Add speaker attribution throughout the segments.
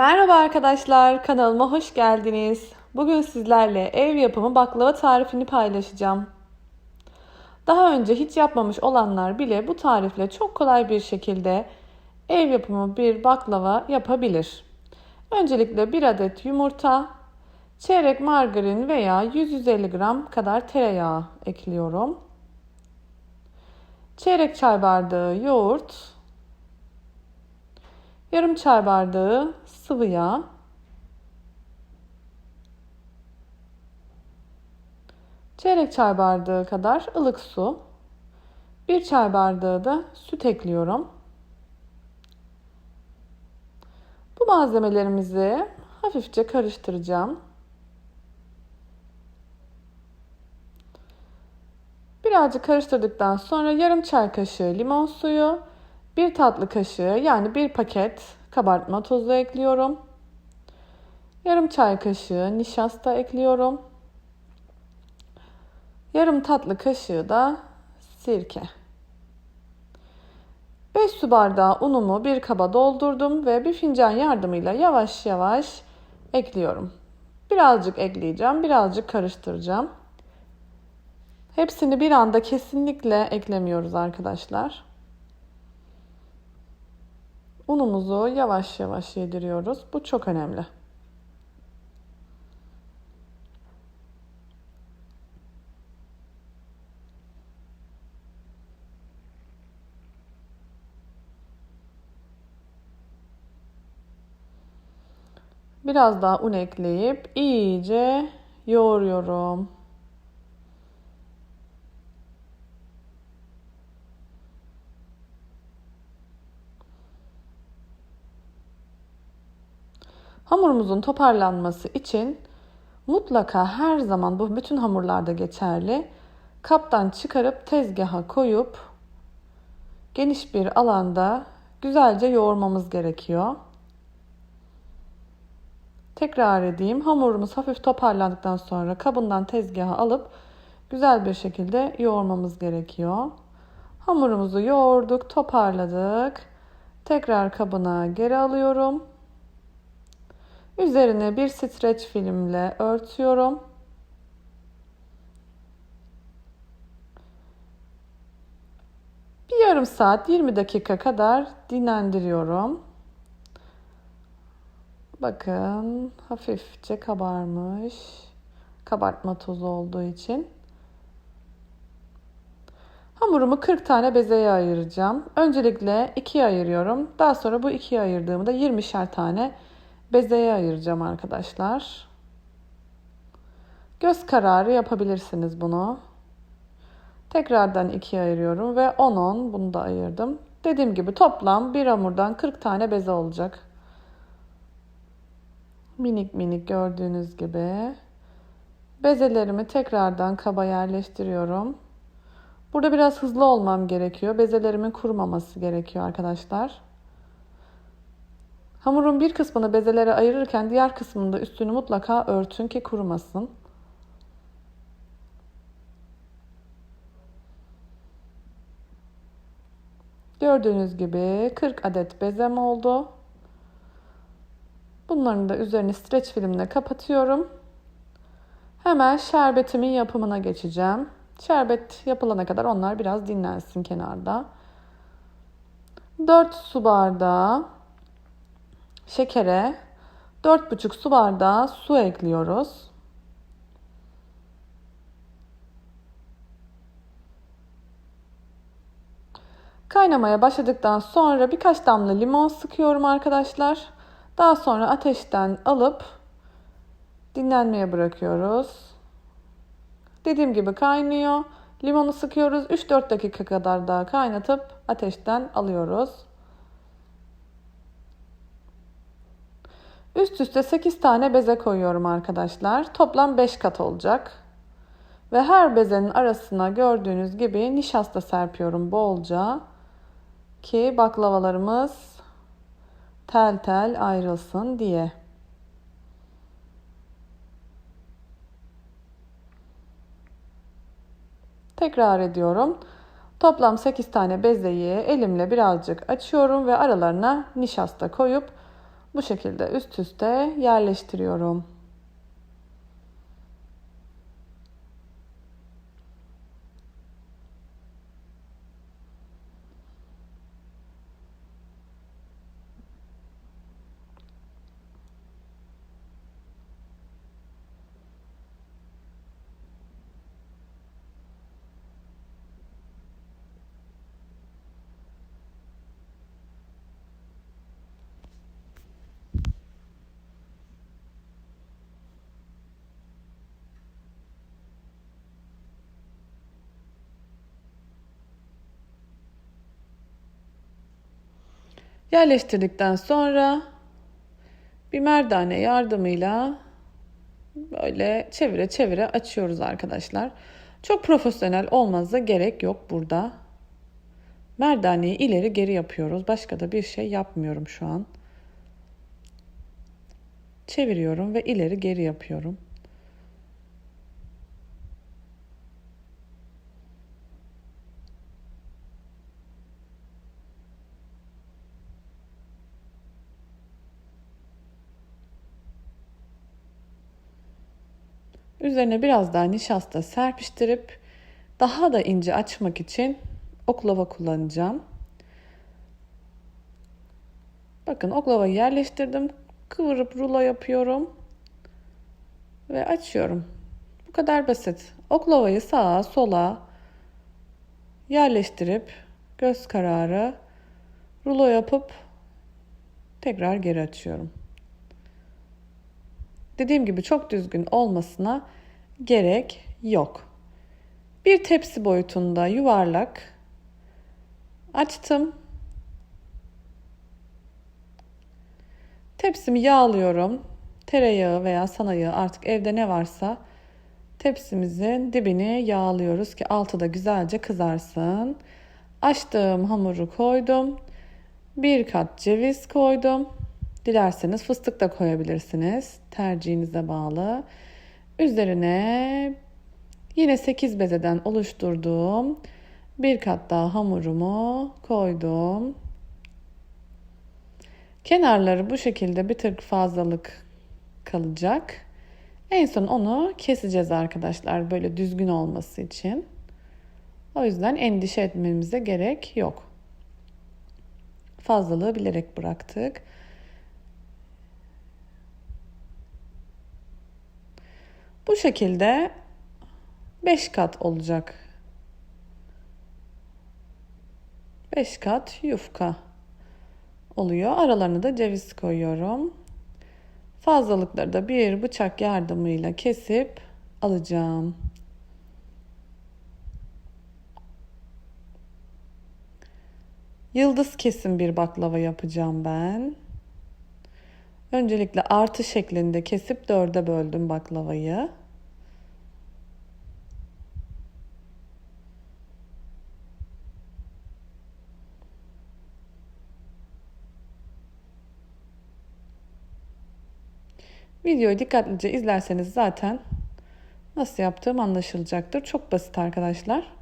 Speaker 1: Merhaba arkadaşlar, kanalıma hoş geldiniz. Bugün sizlerle ev yapımı baklava tarifini paylaşacağım. Daha önce hiç yapmamış olanlar bile bu tarifle çok kolay bir şekilde ev yapımı bir baklava yapabilir. Öncelikle bir adet yumurta, çeyrek margarin veya 150 gram kadar tereyağı ekliyorum. Çeyrek çay bardağı yoğurt, yarım çay bardağı sıvı yağ, çeyrek çay bardağı kadar ılık su, bir çay bardağı da süt ekliyorum. Bu malzemelerimizi hafifçe karıştıracağım. Birazcık karıştırdıktan sonra yarım çay kaşığı limon suyu, bir tatlı kaşığı yani bir paket kabartma tozu ekliyorum. Yarım çay kaşığı nişasta ekliyorum. Yarım tatlı kaşığı da sirke. 5 su bardağı unumu bir kaba doldurdum ve bir fincan yardımıyla yavaş yavaş ekliyorum. Birazcık ekleyeceğim, birazcık karıştıracağım. Hepsini bir anda kesinlikle eklemiyoruz arkadaşlar. Unumuzu yavaş yavaş yediriyoruz. Bu çok önemli. Biraz daha un ekleyip iyice yoğuruyorum. Hamurumuzun toparlanması için mutlaka her zaman bu bütün hamurlarda geçerli. Kaptan çıkarıp tezgaha koyup geniş bir alanda güzelce yoğurmamız gerekiyor. Tekrar edeyim. Hamurumuz hafif toparlandıktan sonra kabından tezgaha alıp güzel bir şekilde yoğurmamız gerekiyor. Hamurumuzu yoğurduk, toparladık. Tekrar kabına geri alıyorum. Üzerine bir streç filmle örtüyorum. Bir yarım saat 20 dakika kadar dinlendiriyorum. Bakın hafifçe kabarmış. Kabartma tozu olduğu için. Hamurumu 40 tane bezeye ayıracağım. Öncelikle ikiye ayırıyorum. Daha sonra bu ikiye ayırdığımda 20'şer tane bezeye ayıracağım arkadaşlar. Göz kararı yapabilirsiniz bunu. Tekrardan ikiye ayırıyorum ve 10-10 bunu da ayırdım. Dediğim gibi toplam bir hamurdan 40 tane beze olacak. Minik minik gördüğünüz gibi. Bezelerimi tekrardan kaba yerleştiriyorum. Burada biraz hızlı olmam gerekiyor. Bezelerimin kurumaması gerekiyor arkadaşlar. Hamurun bir kısmını bezelere ayırırken diğer kısmını da üstünü mutlaka örtün ki kurumasın. Gördüğünüz gibi 40 adet bezem oldu. Bunların da üzerini streç filmle kapatıyorum. Hemen şerbetimin yapımına geçeceğim. Şerbet yapılana kadar onlar biraz dinlensin kenarda. 4 su bardağı şekere 4,5 su bardağı su ekliyoruz. Kaynamaya başladıktan sonra birkaç damla limon sıkıyorum arkadaşlar. Daha sonra ateşten alıp dinlenmeye bırakıyoruz. Dediğim gibi kaynıyor. Limonu sıkıyoruz. 3-4 dakika kadar daha kaynatıp ateşten alıyoruz. Üst üste 8 tane beze koyuyorum arkadaşlar. Toplam 5 kat olacak. Ve her bezenin arasına gördüğünüz gibi nişasta serpiyorum bolca. Ki baklavalarımız tel tel ayrılsın diye. Tekrar ediyorum. Toplam 8 tane bezeyi elimle birazcık açıyorum ve aralarına nişasta koyup Bu şekilde üst üste yerleştiriyorum. Yerleştirdikten sonra bir merdane yardımıyla böyle çevire çevire açıyoruz arkadaşlar. Çok profesyonel olmanıza gerek yok burada. Merdaneyi ileri geri yapıyoruz. Başka da bir şey yapmıyorum şu an. Çeviriyorum ve ileri geri yapıyorum. Üzerine biraz daha nişasta serpiştirip daha da ince açmak için oklava kullanacağım. Bakın oklavayı yerleştirdim. Kıvırıp rulo yapıyorum. Ve açıyorum. Bu kadar basit. Oklavayı sağa sola yerleştirip göz kararı rulo yapıp tekrar geri açıyorum. Dediğim gibi çok düzgün olmasına gerek yok. Bir tepsi boyutunda yuvarlak açtım. Tepsimi yağlıyorum. Tereyağı veya sana yağı artık evde ne varsa tepsimizin dibini yağlıyoruz ki altı da güzelce kızarsın. Açtığım hamuru koydum. Bir kat ceviz koydum. Dilerseniz fıstık da koyabilirsiniz. Tercihinize bağlı. Üzerine yine 8 bezeden oluşturduğum bir kat daha hamurumu koydum. Kenarları bu şekilde bir tık fazlalık kalacak. En son onu keseceğiz arkadaşlar böyle düzgün olması için. O yüzden endişe etmemize gerek yok. Fazlalığı bilerek bıraktık. Bu şekilde 5 kat olacak. 5 kat yufka oluyor. Aralarına da ceviz koyuyorum. Fazlalıkları da bir bıçak yardımıyla kesip alacağım. Yıldız kesim bir baklava yapacağım ben. Öncelikle artı şeklinde kesip dörde böldüm baklavayı. Videoyu dikkatlice izlerseniz zaten nasıl yaptığım anlaşılacaktır. Çok basit arkadaşlar.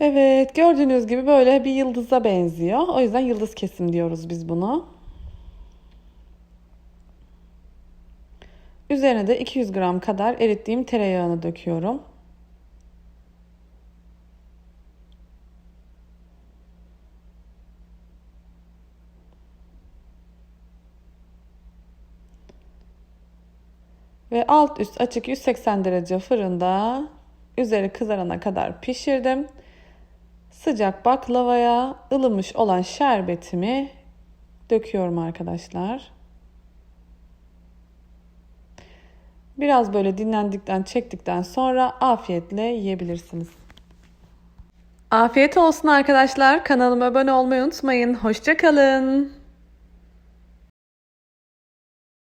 Speaker 1: Evet gördüğünüz gibi böyle bir yıldıza benziyor. O yüzden yıldız kesim diyoruz biz bunu. Üzerine de 200 gram kadar erittiğim tereyağını döküyorum. Ve alt üst açık 180 derece fırında üzeri kızarana kadar pişirdim. Sıcak baklavaya ılımış olan şerbetimi döküyorum arkadaşlar. Biraz böyle dinlendikten, çektikten sonra afiyetle yiyebilirsiniz. Afiyet olsun arkadaşlar. Kanalıma abone olmayı unutmayın. Hoşçakalın.